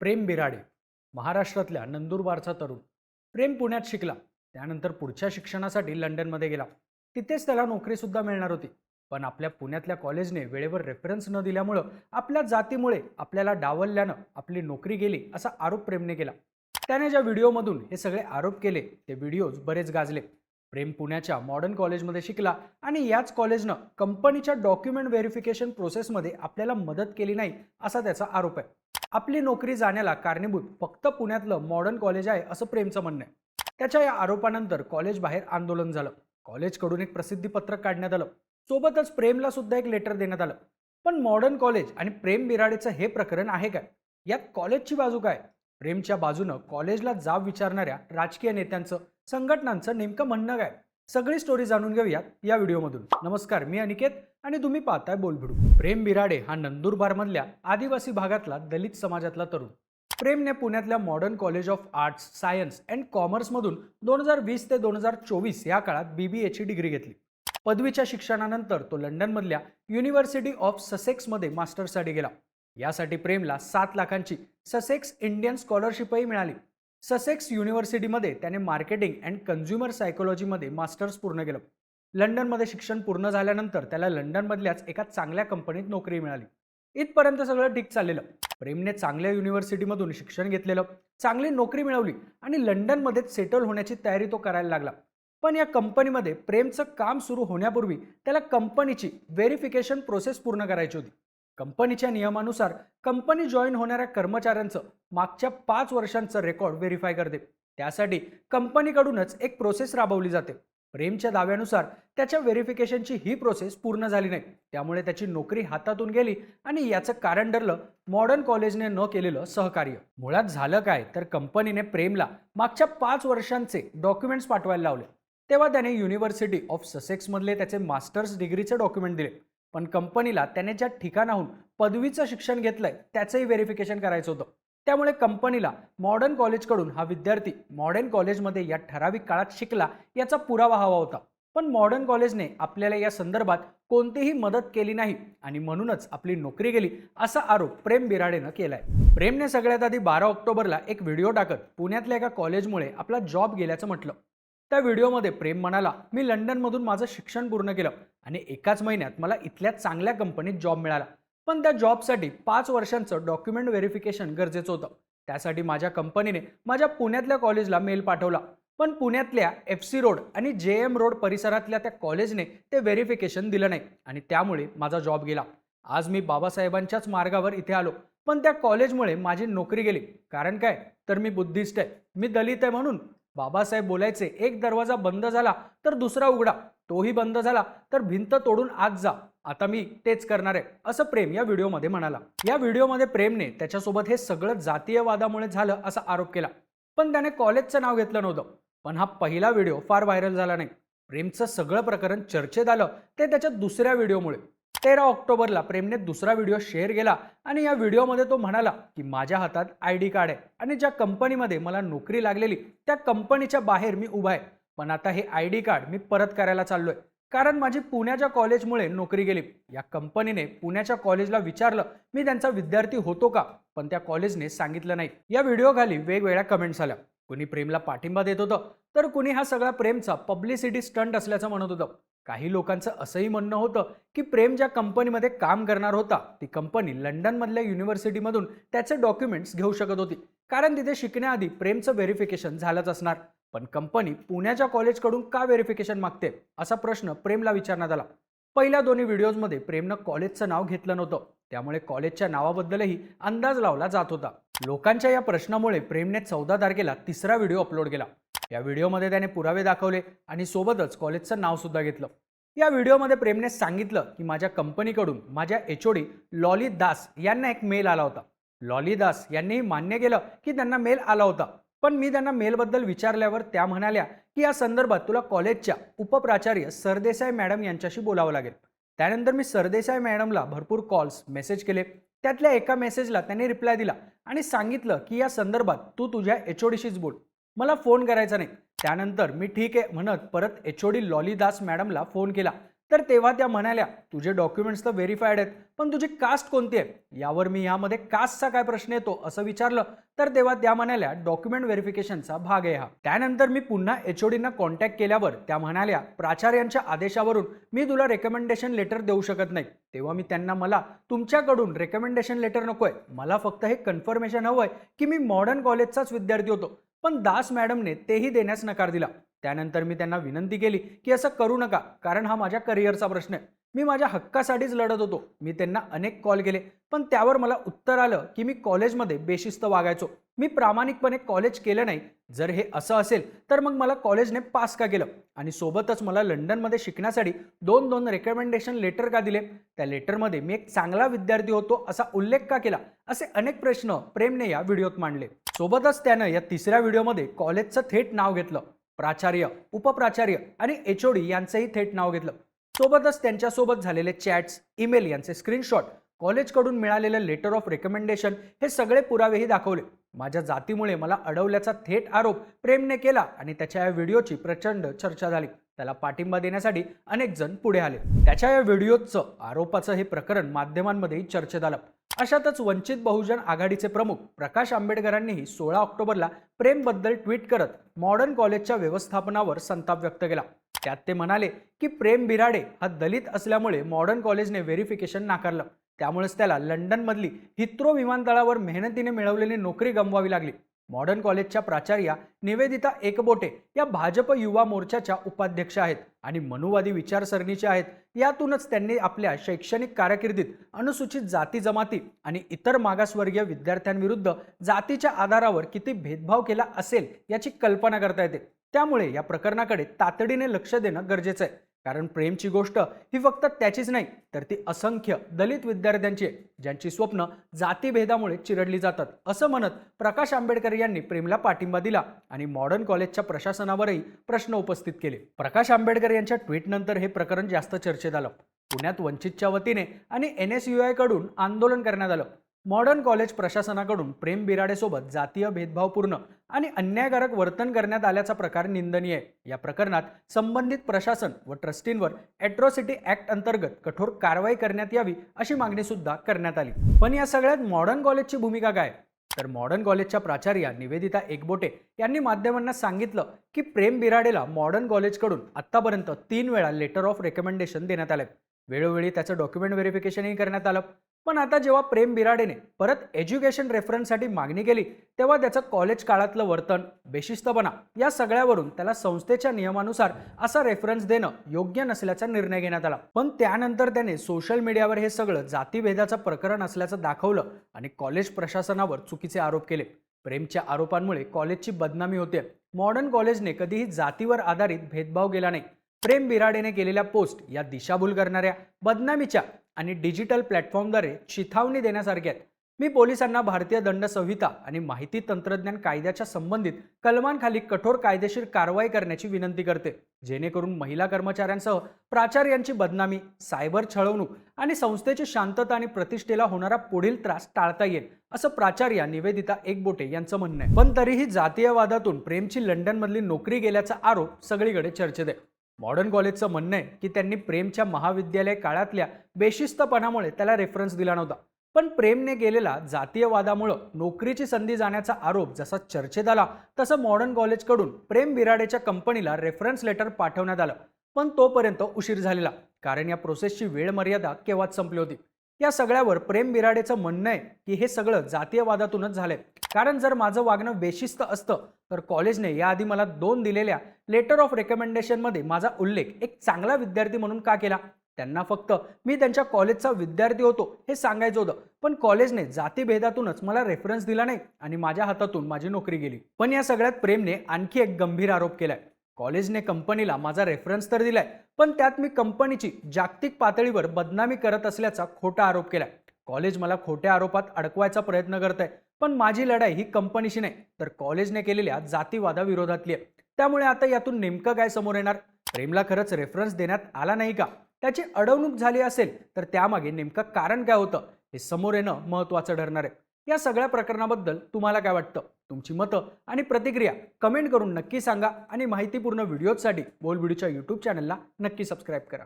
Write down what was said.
प्रेम बिराडे महाराष्ट्रातल्या नंदुरबारचा तरुण. प्रेम पुण्यात शिकला. त्यानंतर पुढच्या शिक्षणासाठी लंडनमध्ये गेला. तिथेच त्याला नोकरीसुद्धा मिळणार होती. पण आपल्या पुण्यातल्या कॉलेजने वेळेवर रेफरन्स न दिल्यामुळं आपल्या जातीमुळे आपल्याला डावलल्यानं आपली नोकरी गेली असा आरोप प्रेमने केला. त्याने ज्या व्हिडिओमधून हे सगळे आरोप केले ते व्हिडिओज बरेच गाजले. प्रेम पुण्याच्या मॉडर्न कॉलेजमध्ये शिकला आणि याच कॉलेजनं कंपनीच्या डॉक्युमेंट व्हेरिफिकेशन प्रोसेसमध्ये आपल्याला मदत केली नाही असा त्याचा आरोप आहे. आपली नोकरी जाण्याला कारणीभूत फक्त पुण्यातलं मॉडर्न कॉलेज आहे असं प्रेमचं म्हणणं आहे. त्याच्या या आरोपानंतर कॉलेज बाहेर आंदोलन झालं. कॉलेजकडून एक प्रसिद्धी पत्रक काढण्यात आलं. सोबतच प्रेमला सुद्धा एक लेटर देण्यात आलं. पण मॉडर्न कॉलेज आणि प्रेम बिराडेचं हे प्रकरण आहे काय? यात कॉलेजची बाजू काय? प्रेमच्या बाजूनं कॉलेजला जाब विचारणाऱ्या राजकीय नेत्यांचं संघटनांचं नेमकं म्हणणं काय? सगळी स्टोरी जाणून घेऊयात या व्हिडिओमधून नमस्कार मी अनिकेत. आणि तुम्ही पाहताय बोलभिडू प्रेम बिराडे हा नंदुरबारमधल्या आदिवासी भागातला दलित समाजातला तरुण. प्रेमने पुण्यातल्या modern college of arts science and कॉमर्समधून दोन हजार वीस ते दोन हजार चोवीस या काळात बी बी एची डिग्री घेतली. पदवीच्या शिक्षणानंतर तो लंडनमधल्या युनिव्हर्सिटी ऑफ ससेक्समध्ये मास्टर्ससाठी गेला. यासाठी प्रेमला सात लाखांची ससेक्स इंडियन स्कॉलरशिपही मिळाली. ससेक्स युनिव्हर्सिटीमध्ये त्याने मार्केटिंग अँड कन्झ्युमर सायकोलॉजीमध्ये मास्टर्स पूर्ण केलं. लंडनमध्ये शिक्षण पूर्ण झाल्यानंतर त्याला लंडनमधल्याच एका चांगल्या कंपनीत नोकरी मिळाली. इथपर्यंत सगळं ठीक चाललेलं. प्रेमने चांगल्या युनिव्हर्सिटीमधून शिक्षण घेतलेलं. चांगली नोकरी मिळवली आणि लंडनमध्येच सेटल होण्याची तयारी तो करायला लागला. पण या कंपनीमध्ये प्रेमचं काम सुरू होण्यापूर्वी त्याला कंपनीची व्हेरिफिकेशन प्रोसेस पूर्ण करायची होती. कंपनीच्या नियमानुसार कंपनी जॉईन होणाऱ्या कर्मचाऱ्यांचं मागच्या पाच वर्षांचं रेकॉर्ड व्हेरीफाय करते. त्यासाठी कंपनीकडूनच एक प्रोसेस राबवली जाते. प्रेमच्या दाव्यानुसार त्याच्या व्हेरिफिकेशनची ही प्रोसेस पूर्ण झाली नाही. त्यामुळे त्याची नोकरी हातातून गेली आणि याचं कारण ठरलं मॉडर्न कॉलेजने न केलेलं सहकार्य. मुळात झालं काय तर कंपनीने प्रेमला मागच्या पाच वर्षांचे डॉक्युमेंट्स पाठवायला लावले. तेव्हा त्याने युनिव्हर्सिटी ऑफ ससेक्समधले त्याचे मास्टर्स डिग्रीचे डॉक्युमेंट दिले. पण कंपनीला त्याने ज्या ठिकाणाहून पदवीचं शिक्षण घेतलंय त्याचंही व्हेरिफिकेशन करायचं होतं. त्यामुळे कंपनीला मॉडर्न कॉलेजकडून हा विद्यार्थी मॉडर्न कॉलेजमध्ये या ठराविक काळात शिकला याचा पुरावा हवा होता. पण मॉडर्न कॉलेजने आपल्याला या संदर्भात कोणतीही मदत केली नाही आणि म्हणूनच आपली नोकरी गेली असा आरोप प्रेम बिराडेनं केलाय. प्रेमने सगळ्यात आधी बारा ऑक्टोबरला एक व्हिडिओ टाकत पुण्यातल्या एका कॉलेजमुळे आपला जॉब गेल्याचं म्हटलं. त्या व्हिडिओमध्ये प्रेम म्हणाला मी लंडनमधून माझं शिक्षण पूर्ण केलं आणि एकाच महिन्यात मला इथल्या चांगल्या कंपनीत जॉब मिळाला. पण त्या जॉबसाठी पाच वर्षांचं डॉक्युमेंट व्हेरिफिकेशन गरजेचं होतं. त्यासाठी माझ्या कंपनीने माझ्या पुण्यातल्या कॉलेजला मेल पाठवला. पण पुण्यातल्या एफ सी रोड आणि जे एम रोड परिसरातल्या त्या कॉलेजने ते व्हेरिफिकेशन दिलं नाही आणि त्यामुळे माझा जॉब गेला. आज मी बाबासाहेबांच्याच मार्गावर इथे आलो. पण त्या कॉलेजमुळे माझी नोकरी गेली. कारण काय? तर मी बुद्धिस्ट आहे. मी दलित आहे म्हणून. बाबासाहेब बोलायचे एक दरवाजा बंद झाला तर दुसरा उघडा. तोही बंद झाला तर भिंत तोडून आत जा. आता मी तेच करणार आहे. असं प्रेम या व्हिडिओमध्ये म्हणाला. या व्हिडिओमध्ये प्रेमने त्याच्यासोबत हे सगळं जातीयवादामुळे झालं असा आरोप केला. पण त्याने कॉलेजचं नाव घेतलं नव्हतं. पण हा पहिला व्हिडिओ फार व्हायरल झाला नाही. प्रेमचं सगळं प्रकरण चर्चेत आलं ते त्याच्या दुसऱ्या व्हिडिओमुळे. तेरा ऑक्टोबरला प्रेमने दुसरा व्हिडिओ शेअर केला आणि या व्हिडिओमध्ये तो म्हणाला की माझ्या हातात आय डी कार्ड आहे आणि ज्या कंपनीमध्ये मला नोकरी लागलेली त्या कंपनीच्या बाहेर मी उभा आहे. पण आता हे आय डी कार्ड मी परत करायला चाललोय. कारण माझी पुण्याच्या कॉलेजमुळे नोकरी गेली. या कंपनीने पुण्याच्या कॉलेजला विचारलं मी त्यांचा विद्यार्थी होतो का? पण त्या कॉलेजने सांगितलं नाही. या व्हिडिओखाली वेगवेगळ्या कमेंट्स आल्या. कुणी प्रेमला पाठिंबा देत होतं तर कुणी हा सगळा प्रेमचा पब्लिसिटी स्टंट असल्याचं म्हणत होतं. काही लोकांचं असंही म्हणणं होतं की प्रेम ज्या कंपनीमध्ये काम करणार होता ती कंपनी लंडनमधल्या युनिव्हर्सिटीमधून त्याचे डॉक्युमेंट्स घेऊ शकत होती. कारण तिथे शिकण्याआधी प्रेमचं व्हेरिफिकेशन झालंच असणार. पण कंपनी पुण्याच्या कॉलेजकडून का व्हेरिफिकेशन मागते असा प्रश्न प्रेमला विचारण्यात आला. पहिल्या दोन्ही व्हिडिओजमध्ये प्रेमनं कॉलेजचं नाव घेतलं नव्हतं. त्यामुळे कॉलेजच्या नावाबद्दलही अंदाज लावला जात होता. लोकांच्या या प्रश्नामुळे प्रेमने चौदा तारखेला तिसरा व्हिडिओ अपलोड केला. या व्हिडिओमध्ये त्याने पुरावे दाखवले आणि सोबतच कॉलेजचं नाव सुद्धा घेतलं. या व्हिडिओमध्ये प्रेमने सांगितलं की माझ्या कंपनीकडून माझ्या H O D Lolly Das यांना एक मेल आला होता. लॉली दास यांनीही मान्य केलं की त्यांना मेल आला होता. पण मी त्यांना मेलबद्दल विचारल्यावर त्या म्हणाल्या की या संदर्भात तुला कॉलेजच्या उपप्राचार्य सरदेसाई मॅडम यांच्याशी बोलावं लागेल. त्यानंतर मी सरदेसाई मॅडमला भरपूर कॉल्स मेसेज केले. त्यातल्या एका मेसेजला त्यांनी रिप्लाय दिला आणि सांगितलं की या संदर्भात तू तुझ्या एच ओ बोल. मला फोन करायचा नाही. त्यानंतर मी ठीक आहे म्हणत परत एच ओ डी लॉलीदास मॅडमला फोन केला. तर तेव्हा त्या म्हणाल्या तुझे डॉक्युमेंट्स तर व्हेरीफाईड आहेत पण तुझी कास्ट कोणती आहे? यावर मी यामध्ये कास्टचा काय प्रश्न येतो? असं विचारलं. तर तेव्हा त्या म्हणाल्या डॉक्युमेंट व्हेरिफिकेशनचा भाग आहे हा. त्यानंतर मी पुन्हा एचओडींना कॉन्टॅक्ट केल्यावर त्या म्हणाल्या प्राचार्यांच्या आदेशावरून मी तुला रेकमेंडेशन लेटर देऊ शकत नाही. तेव्हा मी त्यांना मला तुमच्याकडून रेकमेंडेशन लेटर नकोय. मला फक्त हे कन्फर्मेशन हवंय की मी मॉडर्न कॉलेजचाच विद्यार्थी होतो. पण दास मॅडमने तेही देण्यास नकार दिला. त्यानंतर मी त्यांना विनंती केली की असं करू नका कारण हा माझ्या करिअरचा प्रश्न आहे. मी माझ्या हक्कासाठीच लढत होतो. मी त्यांना अनेक कॉल केले पण त्यावर मला उत्तर आलं की मी कॉलेजमध्ये बेशिस्त वागायचो. मी प्रामाणिकपणे कॉलेज केलं नाही. जर हे असं असेल तर मग मला कॉलेजने पास का केलं? आणि सोबतच मला लंडनमध्ये शिकण्यासाठी दोन दोन रेकमेंडेशन लेटर का दिले? त्या लेटरमध्ये मी एक चांगला विद्यार्थी होतो असा उल्लेख का केला? असे अनेक प्रश्न प्रेमने या व्हिडिओत मांडले. सोबतच त्यानं या तिसऱ्या व्हिडिओमध्ये कॉलेजचं थेट नाव घेतलं. प्राचार्य उपप्राचार्य आणि एच ओ डी यांचंही थेट नाव घेतलं. सोबतच त्यांच्यासोबत झालेले चॅट्स ईमेल यांचे स्क्रीनशॉट कॉलेजकडून मिळालेलं लेटर ऑफ रेकमेंडेशन हे सगळे पुरावेही दाखवले. माझ्या जातीमुळे मला अडवल्याचा थेट आरोप प्रेमने केला आणि त्याच्या या व्हिडिओची प्रचंड चर्चा झाली. त्याला पाठिंबा देण्यासाठी अनेक जण पुढे आले. त्याच्या या व्हिडिओचं आरोपाचं हे प्रकरण माध्यमांमध्येही चर्चेत आलं. अशातच वंचित बहुजन आघाडीचे प्रमुख प्रकाश आंबेडकरांनीही सोळा ऑक्टोबरला प्रेमबद्दल ट्विट करत मॉडर्न कॉलेजच्या व्यवस्थापनावर संताप व्यक्त केला. त्यात ते म्हणाले की प्रेम बिराडे हा दलित असल्यामुळे मॉडर्न कॉलेजने व्हेरिफिकेशन नाकारलं. त्यामुळेच त्याला लंडनमधली हिथ्रो विमानतळावर मेहनतीने मिळवलेली नोकरी गमवावी लागली. मॉडर्न कॉलेजच्या प्राचार्या निवेदिता एकबोटे या भाजप युवा मोर्चाच्या उपाध्यक्ष आहेत आणि मनुवादी विचारसरणीच्या आहेत. यातूनच त्यांनी आपल्या शैक्षणिक कारकिर्दीत अनुसूचित जाती जमाती आणि इतर मागासवर्गीय विद्यार्थ्यांविरुद्ध जातीच्या आधारावर किती भेदभाव केला असेल याची कल्पना करता येते. त्यामुळे या प्रकरणाकडे तातडीने लक्ष देणं गरजेचं आहे. कारण प्रेमची गोष्ट ही फक्त त्याचीच नाही तर ती असंख्य दलित विद्यार्थ्यांची आहे ज्यांची स्वप्न जातीभेदामुळे चिरडली जातात. असं म्हणत प्रकाश आंबेडकर यांनी प्रेमला पाठिंबा दिला आणि मॉडर्न कॉलेजच्या प्रशासनावरही प्रश्न उपस्थित केले. प्रकाश आंबेडकर यांच्या ट्विटनंतर हे प्रकरण जास्त चर्चेत आलं. पुण्यात वंचितच्या वतीने आणि एन एस यू आयकडून आंदोलन करण्यात आलं. मॉडर्न कॉलेज प्रशासनाकडून प्रेम बिराडेसोबत जातीय भेदभावपूर्ण आणि अन्यायकारक वर्तन करण्यात आल्याचा प्रकार निंदनीय. आहे या प्रकरणात संबंधित प्रशासन व ट्रस्टींवर ॲट्रॉसिटी ॲक्ट अंतर्गत कठोर कारवाई करण्यात यावी अशी मागणी सुद्धा करण्यात आली. पण या सगळ्यात मॉडर्न कॉलेजची भूमिका काय? तर मॉडर्न कॉलेजच्या प्राचार्या निवेदिता एकबोटे यांनी माध्यमांना सांगितलं की प्रेम बिराडेला मॉडर्न कॉलेजकडून आत्तापर्यंत तीन वेळा लेटर ऑफ रेकमेंडेशन देण्यात आलं वेळोवेळी त्याचं डॉक्युमेंट व्हेरिफिकेशनही करण्यात आलं. पण आता जेव्हा प्रेम बिराडेने परत एज्युकेशन रेफरन्ससाठी मागणी केली तेव्हा त्याचं कॉलेज काळातलं वर्तन बेशिस्तपणा या सगळ्यावरून त्याला संस्थेच्या नियमानुसार असा रेफरन्स देणं योग्य नसल्याचा निर्णय घेण्यात आला. पण त्यानंतर त्याने सोशल मीडियावर हे सगळं जातीभेदाचं प्रकरण असल्याचं दाखवलं आणि कॉलेज प्रशासनावर चुकीचे आरोप केले. प्रेमच्या आरोपांमुळे कॉलेजची बदनामी होते मॉडर्न कॉलेजने कधीही जातीवर आधारित भेदभाव केला नाही. प्रेम बिराडेने केलेल्या पोस्ट या दिशाभूल करणाऱ्या बदनामीच्या आणि डिजिटल प्लॅटफॉर्मद्वारे चिथावणी देण्यासारख्या आहेत. मी पोलिसांना भारतीय दंड संहिता आणि माहिती तंत्रज्ञान कायद्याच्या संबंधित कलमांखाली कठोर कायदेशीर कारवाई करण्याची विनंती करते. जेणेकरून महिला कर्मचाऱ्यांसह प्राचार्यांची बदनामी सायबर छळवणूक आणि संस्थेची शांतता आणि प्रतिष्ठेला होणारा पुढील त्रास टाळता येईल असं प्राचार्या निवेदिता एकबोटे यांचं म्हणणं आहे. पण तरीही जातीयवादातून प्रेमची लंडनमधली नोकरी गेल्याचा आरोप सगळीकडे चर्चेत आहे. मॉडर्न कॉलेजचं म्हणणं आहे की त्यांनी प्रेमच्या महाविद्यालय काळातल्या बेशिस्तपणामुळे त्याला रेफरन्स दिला नव्हता. पण प्रेमने गेलेला जातीयवादामुळं नोकरीची संधी जाण्याचा आरोप जसा चर्चेत आला तसं मॉडर्न कॉलेजकडून प्रेम बिराडेच्या कंपनीला रेफरन्स लेटर पाठवण्यात आलं. पण तोपर्यंत उशीर झालेला कारण या प्रोसेसची वेळ मर्यादा केव्हाच संपली होती? या सगळ्यावर प्रेम बिराडेचं म्हणणं आहे की हे सगळं जातीयवादातूनच झालंय. कारण जर माझं वागणं बेशिस्त असतं तर कॉलेजने याआधी मला दोन दिलेल्या लेटर ऑफ रेकमेंडेशनमध्ये माझा उल्लेख एक चांगला विद्यार्थी म्हणून का केला? त्यांना फक्त मी त्यांच्या कॉलेजचा विद्यार्थी होतो हे सांगायचं होतं. पण कॉलेजने जातीभेदातूनच मला रेफरन्स दिला नाही आणि माझ्या हातातून माझी नोकरी गेली. पण या सगळ्यात प्रेमने आणखी एक गंभीर आरोप केलाय. कॉलेजने कंपनीला माझा रेफरन्स तर दिलाय पण त्यात मी कंपनीची जागतिक पातळीवर बदनामी करत असल्याचा खोटा आरोप केला कॉलेज मला खोट्या आरोपात अडकवायचा प्रयत्न करत आहे पण माझी लढाई ही कंपनीशी नाही तर कॉलेजने केलेल्या जातीवादाविरोधातली आहे. त्यामुळे आता यातून नेमकं काय समोर येणार? प्रेमला खरंच रेफरन्स देण्यात आला नाही का? त्याची अडवणूक झाली असेल तर त्यामागे नेमकं कारण काय होतं? हे समोर येणं महत्त्वाचं ठरणार आहे. या सगळ्या प्रकरणाबद्दल तुम्हाला काय वाटतं? तुमची मतं आणि प्रतिक्रिया कमेंट करून नक्की सांगा आणि माहितीपूर्ण व्हिडिओजसाठी बोल व्हिडिओच्या यूट्यूब चॅनलला नक्की सबस्क्राईब करा.